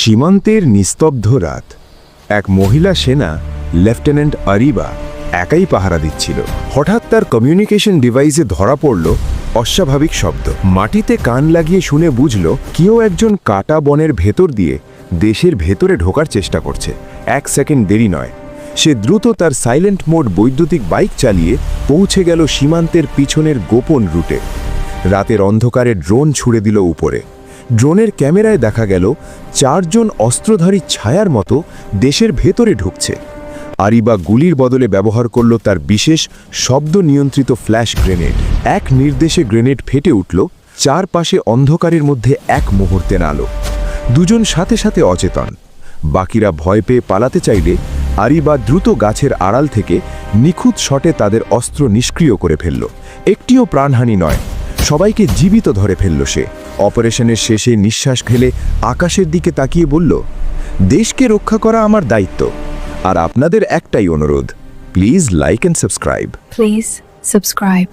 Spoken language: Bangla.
সীমান্তের নিস্তব্ধ রাত। এক মহিলা সেনা, লেফটেন্যান্ট আরিবা, একাই পাহারা দিচ্ছিল। হঠাৎ তার কমিউনিকেশন ডিভাইসে ধরা পড়ল অস্বাভাবিক শব্দ। মাটিতে কান লাগিয়ে শুনে বুঝল, কেউ একজন কাটা বনের ভেতর দিয়ে দেশের ভেতরে ঢোকার চেষ্টা করছে। এক সেকেন্ড দেরি নয়। সে দ্রুত তার সাইলেন্ট মোড বৈদ্যুতিক বাইক চালিয়ে পৌঁছে গেল সীমান্তের পিছনের গোপন রুটে। রাতের অন্ধকারে ড্রোন ছুড়ে দিল উপরে। ড্রোনের ক্যামেরায় দেখা গেল চারজন অস্ত্রধারী ছায়ার মতো দেশের ভেতরে ঢুকছে। আরিবা গুলির বদলে ব্যবহার করল তার বিশেষ শব্দ নিয়ন্ত্রিত ফ্ল্যাশ গ্রেনেড। এক নির্দেশে গ্রেনেড ফেটে উঠল, চারপাশে অন্ধকারের মধ্যে এক মুহূর্তের আলো দুজন সাথে সাথে অচেতন। বাকিরা ভয় পেয়ে পালাতে চাইলে আরিবা দ্রুত গাছের আড়াল থেকে নিখুঁত শটে তাদের অস্ত্র নিষ্ক্রিয় করে ফেলল। একটিও প্রাণহানি নয়, সবাইকে জীবিত ধরে ফেলল সে। অপারেশনের শেষে নিঃশ্বাস ফেলে আকাশের দিকে তাকিয়ে বলল, দেশকে রক্ষা করা আমার দায়িত্ব, আর আপনাদের একটাই অনুরোধ, please like and subscribe please subscribe.